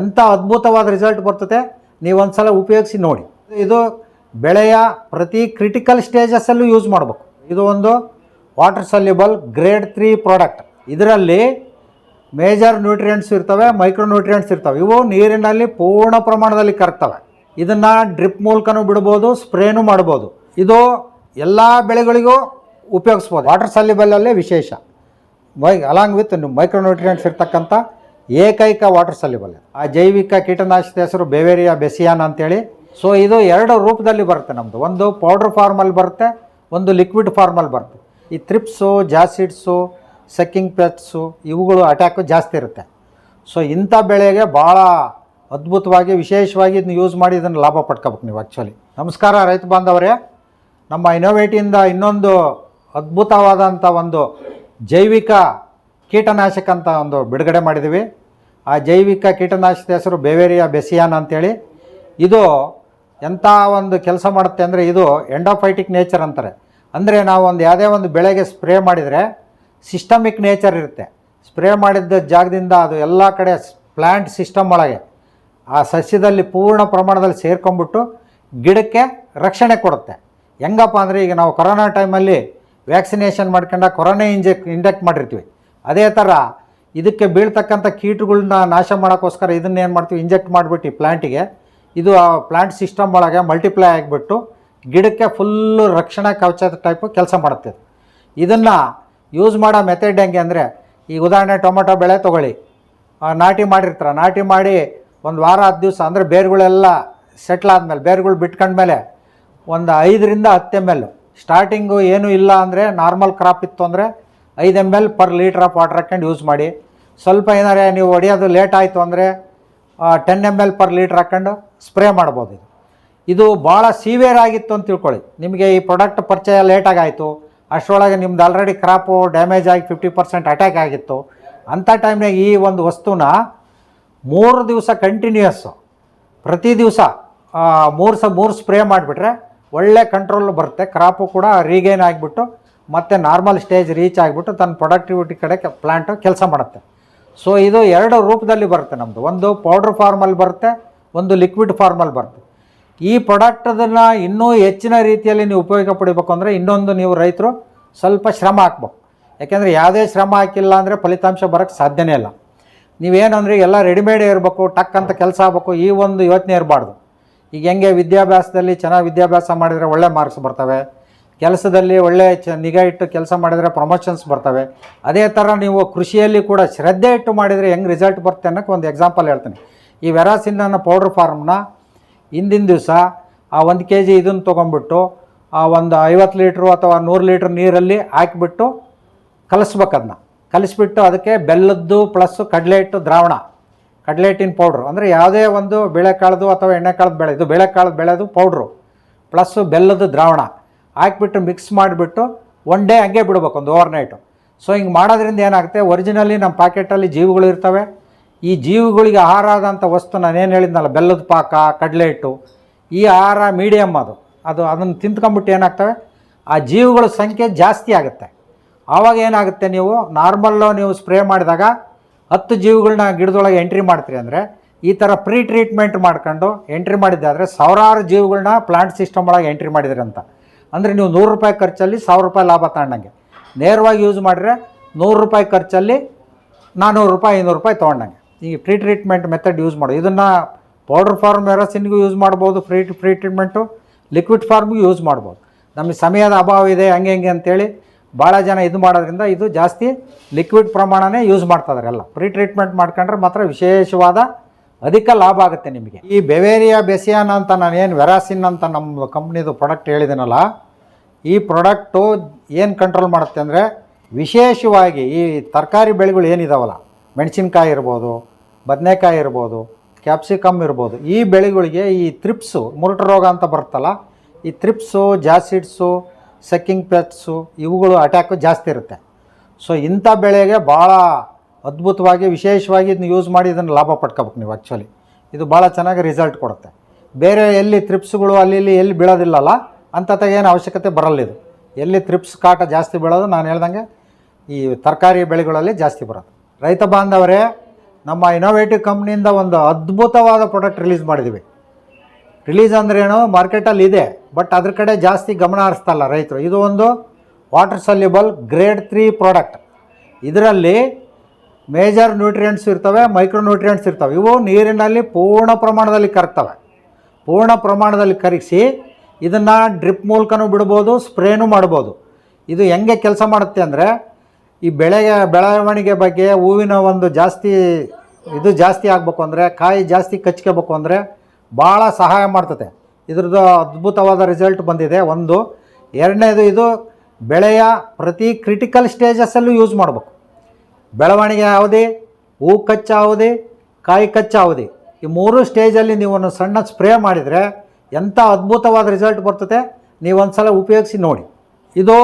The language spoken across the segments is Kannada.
ಎಂಥ ಅದ್ಭುತವಾದ ರಿಸಲ್ಟ್ ಬರ್ತದೆ, ನೀವು ಒಂದು ಸಲ ಉಪಯೋಗಿಸಿ ನೋಡಿ. ಇದು ಬೆಳೆಯ ಪ್ರತಿ ಕ್ರಿಟಿಕಲ್ ಸ್ಟೇಜಸ್ಸಲ್ಲೂ ಯೂಸ್ ಮಾಡಬೇಕು. ಇದು ಒಂದು water soluble grade three product ಇದರಲ್ಲಿ ಮೇಜರ್ ನ್ಯೂಟ್ರಿಯೆಂಟ್ಸ್ ಇರ್ತವೆ ಮೈಕ್ರೋ ನ್ಯೂಟ್ರಿಯೆಂಟ್ಸ್ ಇರ್ತವೆ. ಇವು ನೀರಿನಲ್ಲಿ ಪೂರ್ಣ ಪ್ರಮಾಣದಲ್ಲಿ ಕರ್ತವೆ ಇದನ್ನು ಡ್ರಿಪ್ ಮೂಲಕನೂ ಬಿಡ್ಬೋದು, ಸ್ಪ್ರೇನೂ ಮಾಡ್ಬೋದು. ಇದು ಎಲ್ಲ ಬೆಳೆಗಳಿಗೂ ಉಪಯೋಗಿಸ್ಬೋದು. ವಾಟರ್ ಸಲ್ಯೂಬಲಲ್ಲೇ ವಿಶೇಷ. ಮೈ ಅಲಾಂಗ್ ವಿತ್ ಮೈಕ್ರೋ ನ್ಯೂಟ್ರಿಯೆಂಟ್ಸ್ ಇರ್ತಕ್ಕಂಥ ಏಕೈಕ ವಾಟರ್ ಸಲ್ಯುಬಲ್ ಆ ಜೈವಿಕ ಕೀಟನಾಶಕದ ಹೆಸರು ಬೇವೇರಿಯಾ ಬೆಸಿಯಾನ್ ಅಂತೇಳಿ. ಸೊ ಇದು ಎರಡು ರೂಪದಲ್ಲಿ ಬರುತ್ತೆ ನಮ್ಮದು ಒಂದು ಪೌಡ್ರ್ ಫಾರ್ಮಲ್ಲಿ ಬರುತ್ತೆ, ಒಂದು ಲಿಕ್ವಿಡ್ ಫಾರ್ಮಲ್ಲಿ ಬರುತ್ತೆ. ಈ ಥ್ರಿಪ್ಸು ಜಾಸಿಡ್ಸು ಸೆಕ್ಕಿಂಗ್ ಪೆಟ್ಸು ಇವುಗಳು ಅಟ್ಯಾಕು ಜಾಸ್ತಿ ಇರುತ್ತೆ. ಸೊ ಇಂಥ ಬೆಳೆಗೆ ಭಾಳ ಅದ್ಭುತವಾಗಿ, ವಿಶೇಷವಾಗಿ ಇದನ್ನ ಯೂಸ್ ಮಾಡಿ ಇದನ್ನು ಲಾಭ ಪಡ್ಕೋಬೇಕು ನೀವು ಆ್ಯಕ್ಚುಲಿ ನಮಸ್ಕಾರ ರೈತ ಬಾಂಧವರೇ. ನಮ್ಮ ಇನೋವೇಟಿಂದ ಇನ್ನೊಂದು ಅದ್ಭುತವಾದಂಥ ಒಂದು ಜೈವಿಕ ಕೀಟನಾಶಕ ಅಂತ ಒಂದು ಬಿಡುಗಡೆ ಮಾಡಿದ್ದೀವಿ ಆ ಜೈವಿಕ ಕೀಟನಾಶಕದ ಹೆಸರು ಬೆವೇರಿಯಾ ಬೆಸಿಯಾನ್ ಅಂತೇಳಿ. ಇದು ಎಂಥ ಒಂದು ಕೆಲಸ ಮಾಡುತ್ತೆ ಅಂದರೆ ಇದು ಎಂಡೋಫೈಟಿಕ್ ನೇಚರ್ ಅಂತಾರೆ. ಅಂದರೆ ನಾವು ಒಂದು ಯಾವುದೇ ಒಂದು ಬೆಳೆಗೆ ಸ್ಪ್ರೇ ಮಾಡಿದರೆ ಸಿಸ್ಟಮಿಕ್ ನೇಚರ್ ಇರುತ್ತೆ. ಸ್ಪ್ರೇ ಮಾಡಿದ್ದ ಜಾಗದಿಂದ ಅದು ಎಲ್ಲ ಕಡೆ ಪ್ಲ್ಯಾಂಟ್ ಸಿಸ್ಟಮ್ ಒಳಗೆ ಆ ಸಸ್ಯದಲ್ಲಿ ಪೂರ್ಣ ಪ್ರಮಾಣದಲ್ಲಿ ಸೇರ್ಕೊಂಬಿಟ್ಟು ಗಿಡಕ್ಕೆ ರಕ್ಷಣೆ ಕೊಡುತ್ತೆ. ಹೆಂಗಪ್ಪ ಅಂದರೆ ಈಗ ನಾವು ಕೊರೋನಾ ಟೈಮಲ್ಲಿ ವ್ಯಾಕ್ಸಿನೇಷನ್ ಮಾಡ್ಕೊಂಡ ಕೊರೋನಾ ಇಂಜೆಕ್ ಇಂಜೆಕ್ಟ್ ಮಾಡಿರ್ತೀವಿ. ಅದೇ ಥರ ಇದಕ್ಕೆ ಬೀಳ್ತಕ್ಕಂಥ ಕೀಟಗಳನ್ನ ನಾಶ ಮಾಡೋಕ್ಕೋಸ್ಕರ ಇದನ್ನೇನು ಮಾಡ್ತೀವಿ ಇಂಜೆಕ್ಟ್ ಮಾಡಿಬಿಟ್ಟು ಪ್ಲ್ಯಾಂಟಿಗೆ ಇದು ಆ ಪ್ಲ್ಯಾಂಟ್ ಸಿಸ್ಟಮ್ ಒಳಗೆ ಮಲ್ಟಿಪ್ಲೈ ಆಗಿಬಿಟ್ಟು ಗಿಡಕ್ಕೆ ಫುಲ್ಲು ರಕ್ಷಣಾ ಕವಚದ ಟೈಪು ಕೆಲಸ ಮಾಡುತ್ತೆ. ಇದನ್ನು ಯೂಸ್ ಮಾಡೋ ಮೆಥಡ್ ಹೆಂಗೆ ಅಂದರೆ, ಈಗ ಉದಾಹರಣೆ ಟೊಮೆಟೊ ಬೆಳೆ ತೊಗೊಳ್ಳಿ. ನಾಟಿ ಮಾಡಿರ್ತಾರೆ. ನಾಟಿ ಮಾಡಿ ಒಂದು ವಾರ, ಹತ್ತು ದಿವಸ ಅಂದರೆ ಬೇರುಗಳೆಲ್ಲ ಸೆಟ್ಲ್ ಆದಮೇಲೆ, ಬೇರುಗಳು ಬಿಟ್ಕೊಂಡ್ಮೇಲೆ ಒಂದು ಐದರಿಂದ ಹತ್ತು ಎಂ ಎಲ್ ಸ್ಟಾರ್ಟಿಂಗು ಏನೂ ಇಲ್ಲ ಅಂದರೆ ನಾರ್ಮಲ್ ಕ್ರಾಪ್ ಇತ್ತು ಅಂದರೆ ಐದು M L per litre of water ಹಾಕ್ಕೊಂಡು ಯೂಸ್ ಮಾಡಿ. ಸ್ವಲ್ಪ ಏನಾರೆ ನೀವು ಹೊಡೆಯೋದು ಲೇಟ್ ಆಯಿತು ಅಂದರೆ ten M L per litre ಹಾಕ್ಕೊಂಡು ಸ್ಪ್ರೇ ಮಾಡ್ಬೋದು ಇದು. ಇದು ಭಾಳ ಸೀವಿಯರ್ ಆಗಿತ್ತು ಅಂತ ತಿಳ್ಕೊಳ್ಳಿ. ನಿಮಗೆ ಈ ಪ್ರಾಡಕ್ಟ್ ಪರಿಚಯ ಲೇಟಾಗಾಯಿತು ಅಷ್ಟರೊಳಗೆ ನಿಮ್ದು ಆಲ್ರೆಡಿ ಕ್ರಾಪು ಡ್ಯಾಮೇಜ್ ಆಗಿ ಫಿಫ್ಟಿ ಪರ್ಸೆಂಟ್ ಅಟ್ಯಾಕ್ ಆಗಿತ್ತು. ಅಂಥ ಟೈಮ್ನಾಗ ಈ ಒಂದು ವಸ್ತುನ ಮೂರು ದಿವಸ ಕಂಟಿನ್ಯೂಯಸ್ಸು ಪ್ರತಿ ದಿವಸ ಮೂರು ಸ ಮೂರು ಸ್ಪ್ರೇ ಮಾಡಿಬಿಟ್ರೆ ಒಳ್ಳೆ ಕಂಟ್ರೋಲ್ ಬರುತ್ತೆ. ಕ್ರಾಪು ಕೂಡ ರೀಗೇನ್ ಆಗಿಬಿಟ್ಟು ಮತ್ತು ನಾರ್ಮಲ್ ಸ್ಟೇಜ್ ರೀಚ್ ಆಗಿಬಿಟ್ಟು ತನ್ನ ಪ್ರೊಡಕ್ಟಿವಿಟಿ ಕಡೆ ಪ್ಲ್ಯಾಂಟು ಕೆಲಸ ಮಾಡುತ್ತೆ. ಸೊ ಇದು ಎರಡು ರೂಪದಲ್ಲಿ ಬರುತ್ತೆ ನಮ್ಮದು ಒಂದು ಪೌಡ್ರ್ ಫಾರ್ಮಲ್ಲಿ ಬರುತ್ತೆ, ಒಂದು ಲಿಕ್ವಿಡ್ ಫಾರ್ಮಲ್ಲಿ ಬರುತ್ತೆ. ಈ ಪ್ರಾಡಕ್ಟದನ್ನು ಇನ್ನೂ ಹೆಚ್ಚಿನ ರೀತಿಯಲ್ಲಿ ನೀವು ಉಪಯೋಗ ಪಡಿಬೇಕು ಅಂದರೆ ಇನ್ನೊಂದು ನೀವು ರೈತರು ಸ್ವಲ್ಪ ಶ್ರಮ ಹಾಕ್ಬೇಕು. ಯಾಕೆಂದರೆ ಯಾವುದೇ ಶ್ರಮ ಹಾಕಿಲ್ಲ ಅಂದರೆ ಫಲಿತಾಂಶ ಬರೋಕ್ಕೆ ಸಾಧ್ಯನೇ ಇಲ್ಲ. ನೀವೇನಂದ್ರೆ ಎಲ್ಲ ರೆಡಿಮೇಡ್ ಇರಬೇಕು ಟಕ್ ಅಂತ ಕೆಲಸ ಆಗಬೇಕು, ಈ ಒಂದು ಯೋಚನೆ ಇರಬಾರ್ದು. ಈಗ ಹೆಂಗೆ ವಿದ್ಯಾಭ್ಯಾಸದಲ್ಲಿ ಚೆನ್ನಾಗಿ ವಿದ್ಯಾಭ್ಯಾಸ ಮಾಡಿದರೆ ಒಳ್ಳೆ ಮಾರ್ಕ್ಸ್ ಬರ್ತವೆ. ಕೆಲಸದಲ್ಲಿ ಒಳ್ಳೆ ಚ ನಿಗಾ ಇಟ್ಟು ಕೆಲಸ ಮಾಡಿದರೆ ಪ್ರಮೋಷನ್ಸ್ ಬರ್ತವೆ. ಅದೇ ಥರ ನೀವು ಕೃಷಿಯಲ್ಲಿ ಕೂಡ ಶ್ರದ್ಧೆ ಇಟ್ಟು ಮಾಡಿದರೆ ಹೆಂಗೆ ರಿಸಲ್ಟ್ ಬರುತ್ತೆ ಅನ್ನೋಕ್ಕೆ ಒಂದು ಎಕ್ಸಾಂಪಲ್ ಹೇಳ್ತೀನಿ. ಈ ವೆರಾಸಿನ್ ಅನ್ನೋ ಪೌಡ್ರ್ ಫಾರ್ಮ್ನ ಹಿಂದಿನ ದಿವಸ ಆ ಒಂದು ಕೆ ಜಿ ಇದನ್ನು ತೊಗೊಂಡ್ಬಿಟ್ಟು ಆ ಒಂದು ಐವತ್ತು ಲೀಟ್ರು ಅಥವಾ ನೂರು ಲೀಟ್ರ್ ನೀರಲ್ಲಿ ಹಾಕಿಬಿಟ್ಟು ಕಲಿಸ್ಬೇಕು ಅದನ್ನ ಕಲಿಸ್ಬಿಟ್ಟು ಅದಕ್ಕೆ ಬೆಲ್ಲದ್ದು ಪ್ಲಸ್ಸು ಕಡಲೆ ಹಿಟ್ಟು ದ್ರಾವಣ. ಕಡಲೆ ಹಿಟ್ಟಿನ ಪೌಡ್ರು ಅಂದರೆ ಯಾವುದೇ ಒಂದು ಬೇಳೆಕಾಳದು ಅಥವಾ ಎಣ್ಣೆ ಎಣ್ಣೆಕಾಳದ ಬೆಳೆ. ಇದು ಬೇಳೆಕಾಳದ ಬೆಳೆದು ಪೌಡ್ರು ಪ್ಲಸ್ಸು ಬೆಲ್ಲದ ದ್ರಾವಣ. ಹಾಕ್ಬಿಟ್ಟು ಮಿಕ್ಸ್ ಮಾಡಿಬಿಟ್ಟು ಒನ್ ಡೇ ಹಂಗೆ ಬಿಡ್ಬೇಕು, ಒಂದು ಓವರ್ ನೈಟು ಸೊ ಹಿಂಗೆ ಮಾಡೋದ್ರಿಂದ ಏನಾಗುತ್ತೆ? ಒರಿಜಿನಲಿ ನಮ್ಮ ಪ್ಯಾಕೆಟಲ್ಲಿ ಜೀವಿಗಳು ಇರ್ತವೆ. ಈ ಜೀವಿಗಳಿಗೆ ಆಹಾರ ಆದಂಥ ವಸ್ತು ನಾನೇನು ಹೇಳಿದ್ನಲ್ಲ, ಬೆಲ್ಲದ ಪಾಕ ಕಡಲೆ ಹಿಟ್ಟು ಈ ಆಹಾರ ಮೀಡಿಯಮ್ ಅದು. ಅದು ಅದನ್ನು ತಿಂತ್ಕೊಂಬಿಟ್ಟು ಏನಾಗ್ತವೆ? ಆ ಜೀವಿಗಳ ಸಂಖ್ಯೆ ಜಾಸ್ತಿ ಆಗುತ್ತೆ. ಆವಾಗ ಏನಾಗುತ್ತೆ ನೀವು? ನಾರ್ಮಲ್ಲು ನೀವು ಸ್ಪ್ರೇ ಮಾಡಿದಾಗ ಹತ್ತು ಜೀವಿಗಳನ್ನ ಗಿಡದೊಳಗೆ ಎಂಟ್ರಿ ಮಾಡ್ತೀರಿ ಅಂದರೆ, ಈ ಥರ ಪ್ರೀ ಟ್ರೀಟ್ಮೆಂಟ್ ಮಾಡ್ಕೊಂಡು ಎಂಟ್ರಿ ಮಾಡಿದ್ದಾದರೆ ಸಾವಿರಾರು ಜೀವಿಗಳನ್ನ ಪ್ಲಾಂಟ್ ಸಿಸ್ಟಮ್ ಒಳಗೆ ಎಂಟ್ರಿ ಮಾಡಿದ್ರಿ ಅಂತ ಅಂದರೆ ನೀವು ನೂರು ರೂಪಾಯಿ ಖರ್ಚಲ್ಲಿ ಸಾವಿರ ರೂಪಾಯಿ ಲಾಭ ತಗೊಂಡಂಗೆ. ನೇರವಾಗಿ ಯೂಸ್ ಮಾಡಿದ್ರೆ ನೂರು ರೂಪಾಯಿ ಖರ್ಚಲ್ಲಿ ನಾನ್ನೂರು ರೂಪಾಯಿ, ಐನೂರು ರೂಪಾಯಿ ತೊಗೊಂಡಂಗೆ. ಈ ಫ್ರೀ ಟ್ರೀಟ್ಮೆಂಟ್ ಮೆಥಡ್ ಯೂಸ್ ಮಾಡೋದು. ಇದನ್ನು ಪೌಡರ್ ಫಾರ್ಮ್ ಮೆರಸಿನ್ಗೂ ಯೂಸ್ ಮಾಡ್ಬೋದು ಫ್ರೀ ಫ್ರೀ ಟ್ರೀಟ್ಮೆಂಟು ಲಿಕ್ವಿಡ್ ಫಾರ್ಮ್ಗೂ ಯೂಸ್ ಮಾಡ್ಬೋದು. ನಮಗೆ ಸಮಯದ ಅಭಾವ ಇದೆ, ಹಂಗೆ ಹೆಂಗೆ ಅಂತೇಳಿ ಭಾಳ ಜನ ಇದು ಮಾಡೋದ್ರಿಂದ ಇದು ಜಾಸ್ತಿ ಲಿಕ್ವಿಡ್ ಪ್ರಮಾಣನೇ ಯೂಸ್ ಮಾಡ್ತಾ ಎಲ್ಲ. ಫ್ರೀ ಟ್ರೀಟ್ಮೆಂಟ್ ಮಾಡ್ಕೊಂಡ್ರೆ ಮಾತ್ರ ವಿಶೇಷವಾದ ಅಧಿಕ ಲಾಭ ಆಗುತ್ತೆ ನಿಮಗೆ. ಈ ಬೆವೇರಿಯಾ ಬೆಸಿಯಾನ್ ಅಂತ ನಾನು ಏನು ವೆರಾಸಿನ್ ಅಂತ ನಮ್ಮ ಕಂಪ್ನಿದು ಪ್ರಾಡಕ್ಟ್ ಹೇಳಿದ್ದೀನಲ್ಲ ಈ ಪ್ರಾಡಕ್ಟು ಏನು ಕಂಟ್ರೋಲ್ ಮಾಡುತ್ತೆ ಅಂದರೆ ವಿಶೇಷವಾಗಿ ಈ ತರಕಾರಿ ಬೆಳೆಗಳು ಏನಿದಾವಲ್ಲ, ಮೆಣಸಿನ್ಕಾಯಿ ಇರ್ಬೋದು, ಬದನೆಕಾಯಿ ಇರ್ಬೋದು ಕ್ಯಾಪ್ಸಿಕಮ್ ಇರ್ಬೋದು, ಈ ಬೆಳೆಗಳಿಗೆ ಈ ತ್ರಿಪ್ಸು ಮುರುಟ ರೋಗ ಅಂತ ಬರುತ್ತಲ್ಲ, ಈ ತ್ರಿಪ್ಸು ಜಾಸಿಡ್ಸು ಸಕ್ಕಿಂಗ್ ಪೆಟ್ಸು ಇವುಗಳು ಅಟ್ಯಾಕು ಜಾಸ್ತಿ ಇರುತ್ತೆ. ಸೊ ಇಂಥ ಬೆಳೆಗೆ ಭಾಳ ಅದ್ಭುತವಾಗಿ, ವಿಶೇಷವಾಗಿ ಇದನ್ನ ಯೂಸ್ ಮಾಡಿ ಇದನ್ನು ಲಾಭ ಪಡ್ಕೋಬೇಕು ನೀವು ಆ್ಯಕ್ಚುಲಿ ಇದು ಭಾಳ ಚೆನ್ನಾಗಿ ರಿಸಲ್ಟ್ ಕೊಡುತ್ತೆ. ಬೇರೆ ಎಲ್ಲಿ ತ್ರಿಪ್ಸುಗಳು ಅಲ್ಲಿ ಇಲ್ಲಿ ಎಲ್ಲಿ ಬೀಳೋದಿಲ್ಲಲ್ಲ ಅಂಥ ಏನು ಅವಶ್ಯಕತೆ ಬರಲ್ಲ ಇದು. ಎಲ್ಲಿ ತ್ರಿಪ್ಸ್ ಕಾಟ ಜಾಸ್ತಿ ಬೀಳೋದು ನಾನು ಹೇಳ್ದಂಗೆ ಈ ತರಕಾರಿ ಬೆಳೆಗಳಲ್ಲಿ ಜಾಸ್ತಿ ಬರೋದು. ರೈತ ಬಾಂಧವರೇ, ನಮ್ಮ ಇನೋವೇಟಿವ್ ಕಂಪ್ನಿಯಿಂದ ಒಂದು ಅದ್ಭುತವಾದ ಪ್ರಾಡಕ್ಟ್ ರಿಲೀಸ್ ಮಾಡಿದ್ದೀವಿ ರಿಲೀಸ್ ಅಂದ್ರೇನು ಮಾರ್ಕೆಟಲ್ಲಿ ಇದೆ ಬಟ್ ಅದ್ರ ಕಡೆ ಜಾಸ್ತಿ ಗಮನ ಹರಿಸ್ತಲ್ಲ ರೈತರು. ಇದು ಒಂದು water soluble grade three product ಇದರಲ್ಲಿ ಮೇಜರ್ ನ್ಯೂಟ್ರಿಯೆಂಟ್ಸ್ ಇರ್ತವೆ ಮೈಕ್ರೋ ನ್ಯೂಟ್ರಿಯೆಂಟ್ಸ್ ಇರ್ತವೆ. ಇವು ನೀರಿನಲ್ಲಿ ಪೂರ್ಣ ಪ್ರಮಾಣದಲ್ಲಿ ಕರಗ್ತವೆ. ಪೂರ್ಣ ಪ್ರಮಾಣದಲ್ಲಿ ಕರಗಿಸಿ ಇದನ್ನು ಡ್ರಿಪ್ ಮೂಲಕನೂ ಬಿಡ್ಬೋದು, ಸ್ಪ್ರೇನೂ ಮಾಡ್ಬೋದು. ಇದು ಹೆಂಗೆ ಕೆಲಸ ಮಾಡುತ್ತೆ ಅಂದರೆ, ಈ ಬೆಳೆಗೆ ಬೆಳವಣಿಗೆ ಬಗ್ಗೆ ಹೂವಿನ ಒಂದು ಜಾಸ್ತಿ, ಇದು ಜಾಸ್ತಿ ಆಗಬೇಕು ಅಂದರೆ, ಕಾಯಿ ಜಾಸ್ತಿ ಕಚ್ಕೋಬೇಕು ಅಂದರೆ ಭಾಳ ಸಹಾಯ ಮಾಡ್ತದೆ. ಇದ್ರದ್ದು ಅದ್ಭುತವಾದ ರಿಸಲ್ಟ್ ಬಂದಿದೆ. ಒಂದು, ಎರಡನೇದು ಇದು ಬೆಳೆಯ ಪ್ರತಿ ಕ್ರಿಟಿಕಲ್ ಸ್ಟೇಜಸ್ಸಲ್ಲೂ ಯೂಸ್ ಮಾಡಬೇಕು. ಬೆಳವಣಿಗೆ ಅವಧಿ, ಹೂ ಕಚ್ಚಾವುದೇ ಕಾಯಿ ಕಚ್ಚಾವುದೇ ಈ ಮೂರು ಸ್ಟೇಜಲ್ಲಿ ನೀವು ಸಣ್ಣ ಸ್ಪ್ರೇ ಮಾಡಿದರೆ ಎಂಥ ಅದ್ಭುತವಾದ ರಿಸಲ್ಟ್ ಬರ್ತದೆ ನೀವೊಂದು ಸಲ ಉಪಯೋಗಿಸಿ ನೋಡಿ. ಇದು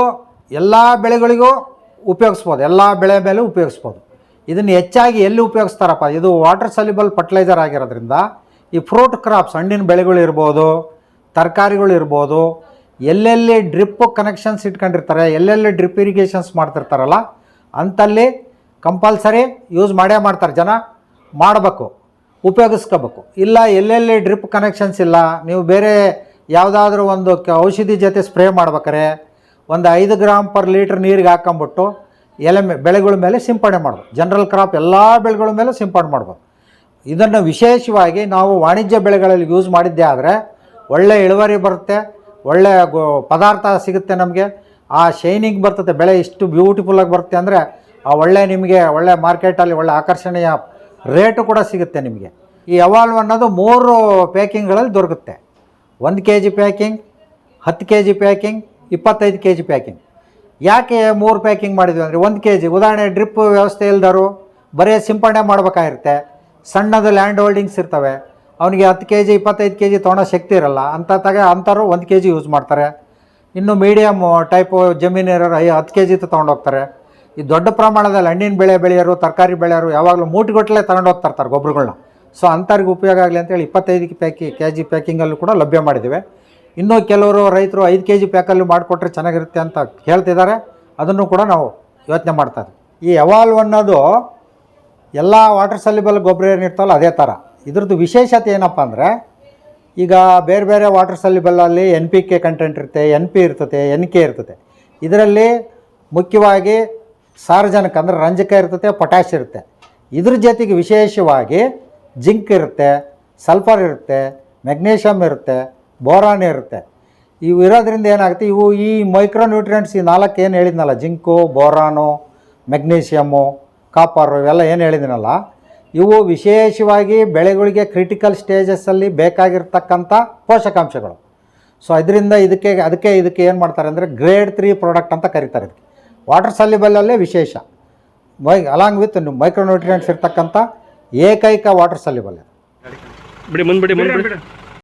ಎಲ್ಲ ಬೆಳೆಗಳಿಗೂ ಉಪಯೋಗಿಸ್ಬೋದು, ಎಲ್ಲ ಬೆಳೆ ಮೇಲೆ ಉಪಯೋಗಿಸ್ಬೋದು. ಇದನ್ನು ಹೆಚ್ಚಾಗಿ ಎಲ್ಲಿ ಉಪಯೋಗಿಸ್ತಾರಪ್ಪ? ಇದು ವಾಟರ್ ಸಲ್ಯುಬಲ್ ಫರ್ಟಿಲೈಸರ್ ಆಗಿರೋದ್ರಿಂದ, ಈ ಫ್ರೂಟ್ ಕ್ರಾಪ್ಸ್ ಹಣ್ಣಿನ ಬೆಳೆಗಳು ಇರ್ಬೋದು, ತರಕಾರಿಗಳು ಇರ್ಬೋದು, ಎಲ್ಲೆಲ್ಲಿ ಡ್ರಿಪ್ ಕನೆಕ್ಷನ್ಸ್ ಇಟ್ಕೊಂಡಿರ್ತಾರೆ, ಎಲ್ಲೆಲ್ಲಿ ಡ್ರಿಪ್ ಇರಿಗೇಷನ್ಸ್ ಮಾಡ್ತಿರ್ತಾರಲ್ಲ ಅಂಥಲ್ಲಿ ಕಂಪಲ್ಸರಿ ಯೂಸ್ ಮಾಡೇ ಮಾಡ್ತಾರೆ ಜನ, ಮಾಡಬೇಕು. ಉಪಯೋಗಿಸ್ಕೋಬೇಕು. ಇಲ್ಲ, ಎಲ್ಲೆಲ್ಲಿ ಡ್ರಿಪ್ ಕನೆಕ್ಷನ್ಸ್ ಇಲ್ಲ, ನೀವು ಬೇರೆ ಯಾವುದಾದ್ರೂ ಒಂದು ಔಷಧಿ ಜೊತೆ ಸ್ಪ್ರೇ ಮಾಡ್ಬೇಕಾರೆ ಒಂದು ಐದು ಗ್ರಾಮ್ ಪರ್ ಲೀಟ್ರ್ ನೀರಿಗೆ ಹಾಕೊಂಬಿಟ್ಟು ಎಲೆ ಬೆಳೆಗಳ ಮೇಲೆ ಸಿಂಪಡಣೆ ಮಾಡ್ಬೋದು. ಜನರಲ್ ಕ್ರಾಪ್ ಎಲ್ಲ ಬೆಳೆಗಳ ಮೇಲೆ ಸಿಂಪಡಣೆ ಮಾಡ್ಬೋದು. ಇದನ್ನು ವಿಶೇಷವಾಗಿ ನಾವು ವಾಣಿಜ್ಯ ಬೆಳೆಗಳಲ್ಲಿ ಯೂಸ್ ಮಾಡಿದ್ದೇ ಆದರೆ ಒಳ್ಳೆ ಇಳುವರಿ ಬರುತ್ತೆ, ಒಳ್ಳೆ ಪದಾರ್ಥ ಸಿಗುತ್ತೆ ನಮಗೆ. ಆ ಶೈನಿಂಗ್ ಬರ್ತದೆ, ಬೆಳೆ ಇಷ್ಟು ಬ್ಯೂಟಿಫುಲ್ಲಾಗಿ ಬರುತ್ತೆ ಅಂದರೆ ಆ ಒಳ್ಳೆ ನಿಮಗೆ, ಒಳ್ಳೆ ಮಾರ್ಕೆಟಲ್ಲಿ ಒಳ್ಳೆ ಆಕರ್ಷಣೀಯ ರೇಟು ಕೂಡ ಸಿಗುತ್ತೆ ನಿಮಗೆ. ಈ ಅವಾಲ್ವ್ ಅನ್ನೋದು ಮೂರು ಪ್ಯಾಕಿಂಗ್ಗಳಲ್ಲಿ ದೊರಕುತ್ತೆ. ಒಂದು ಕೆ ಜಿ ಪ್ಯಾಕಿಂಗ್, ಹತ್ತು ಕೆ ಜಿ ಪ್ಯಾಕಿಂಗ್, ಇಪ್ಪತ್ತೈದು ಕೆ ಜಿ ಪ್ಯಾಕಿಂಗ್. ಯಾಕೆ ಮೂರು ಪ್ಯಾಕಿಂಗ್ ಮಾಡಿದ್ವಿ ಅಂದರೆ ಒಂದು ಕೆ ಜಿ ಉದಾಹರಣೆ ಡ್ರಿಪ್ ವ್ಯವಸ್ಥೆ ಇಲ್ದರು ಬರೀ ಸಿಂಪಡಣೆ ಮಾಡಬೇಕಾಗಿರುತ್ತೆ. ಸಣ್ಣದು ಲ್ಯಾಂಡ್ ಹೋಲ್ಡಿಂಗ್ಸ್ ಇರ್ತವೆ. ಅವನಿಗೆ ಹತ್ತು ಕೆ ಜಿ ಇಪ್ಪತ್ತೈದು ಕೆ ಜಿ ತೊಗೊಳೋ ಶಕ್ತಿ ಇರಲ್ಲ. ಅಂತ ತಗ, ಅಂಥವ್ರು ಒಂದು ಕೆ ಜಿ ಯೂಸ್ ಮಾಡ್ತಾರೆ. ಇನ್ನು ಮೀಡಿಯಮ್ ಟೈಪು ಜಮೀನು ಇರೋರು ಐ ಹತ್ತು ಕೆ ಜಿ ತೊಗೊಂಡೋಗ್ತಾರೆ. ಈ ದೊಡ್ಡ ಪ್ರಮಾಣದಲ್ಲಿ ಹಣ್ಣಿನ ಬೆಳೆ ಬೆಳೆಯೋರು, ತರಕಾರಿ ಬೆಳೆಯೋರು ಯಾವಾಗಲೂ ಮೂಟಿಗಟ್ಟಲೆ ತಗೊಂಡು ಹೋಗ್ತಾ ಇರ್ತಾರೆ ಗೊಬ್ಬರಗಳನ್ನ ಸೊ ಅಂಥವ್ರಿಗೆ ಉಪಯೋಗ ಆಗಲಿ ಅಂತೇಳಿ ಇಪ್ಪತ್ತೈದು ಪ್ಯಾಕಿ ಕೆ ಜಿ ಪ್ಯಾಕಿಂಗಲ್ಲೂ ಕೂಡ ಲಭ್ಯ ಮಾಡಿದ್ದೇವೆ. ಇನ್ನೂ ಕೆಲವರು ರೈತರು ಐದು ಕೆ ಜಿ ಪ್ಯಾಕಲ್ಲಿ ಮಾಡಿಕೊಟ್ರೆ ಚೆನ್ನಾಗಿರುತ್ತೆ ಅಂತ ಹೇಳ್ತಿದ್ದಾರೆ. ಅದನ್ನು ಕೂಡ ನಾವು ಯೋಚನೆ ಮಾಡ್ತಾರೆ ಈ ಎವಾಲ್ವ್ ಅನ್ನೋದು ಎಲ್ಲ ವಾಟರ್ ಸಲ್ಯುಬಲ್ ಗೊಬ್ಬರ ಏನಿರ್ತಲ್ಲ ಅದೇ ಥರ ಇದ್ರದ್ದು ವಿಶೇಷತೆ ಏನಪ್ಪ ಅಂದರೆ, ಈಗ ಬೇರೆ ಬೇರೆ ವಾಟರ್ ಸಲ್ಯುಬಲಲ್ಲಿ ಎನ್ ಪಿ ಕೆ ಕಂಟೆಂಟ್ ಇರುತ್ತೆ ಎನ್ ಪಿ ಇರ್ತದೆ ಎನ್ ಕೆ ಇರ್ತದೆ. ಇದರಲ್ಲಿ ಮುಖ್ಯವಾಗಿ ಸಾರಜನಕ ಅಂದರೆ ರಂಜಕ ಇರ್ತದೆ ಪೊಟ್ಯಾಶ್ ಇರುತ್ತೆ. ಇದ್ರ ಜೊತೆಗೆ ವಿಶೇಷವಾಗಿ ಜಿಂಕ್ ಇರುತ್ತೆ ಸಲ್ಫರ್ ಇರುತ್ತೆ ಮೆಗ್ನೀಷಿಯಮ್ ಇರುತ್ತೆ ಬೋರಾನ್ ಇರುತ್ತೆ. ಇವು ಇರೋದ್ರಿಂದ ಏನಾಗುತ್ತೆ, ಇವು ಈ ಮೈಕ್ರೋ ನ್ಯೂಟ್ರಿಯೆಂಟ್ಸ್ ಈ ನಾಲ್ಕು ಏನು ಹೇಳಿದ್ನಲ್ಲ, ಜಿಂಕು ಬೋರಾನು ಮೆಗ್ನೀಷಿಯಮ್ಮು ಕಾಪರು ಇವೆಲ್ಲ ಏನು ಹೇಳಿದ್ನಲ್ಲ, ಇವು ವಿಶೇಷವಾಗಿ ಬೆಳೆಗಳಿಗೆ ಕ್ರಿಟಿಕಲ್ ಸ್ಟೇಜಸ್ಸಲ್ಲಿ ಬೇಕಾಗಿರ್ತಕ್ಕಂಥ ಪೋಷಕಾಂಶಗಳು. ಸೊ ಇದರಿಂದ ಇದಕ್ಕೆ, ಅದಕ್ಕೆ ಇದಕ್ಕೆ ಏನು ಮಾಡ್ತಾರೆ ಅಂದರೆ ಗ್ರೇಡ್ ತ್ರೀ ಪ್ರಾಡಕ್ಟ್ ಅಂತ ಕರೀತಾರೆ ಇದಕ್ಕೆ. ವಾಟರ್ ಸಲ್ಯುಬಲಲ್ಲೇ ವಿಶೇಷ. ಮೈ ಅಲಾಂಗ್ ವಿತ್ ಮೈಕ್ರೋನ್ಯೂಟ್ರಿಯೆಂಟ್ಸ್ ಇರ್ತಕ್ಕಂಥ ಏಕೈಕ ವಾಟರ್ ಸಲ್ಯುಬಲ್ ಬಿಡಿ ಮುಂದ್ಬಿಡಿ ಮುಂದ್ಬಿಡಿ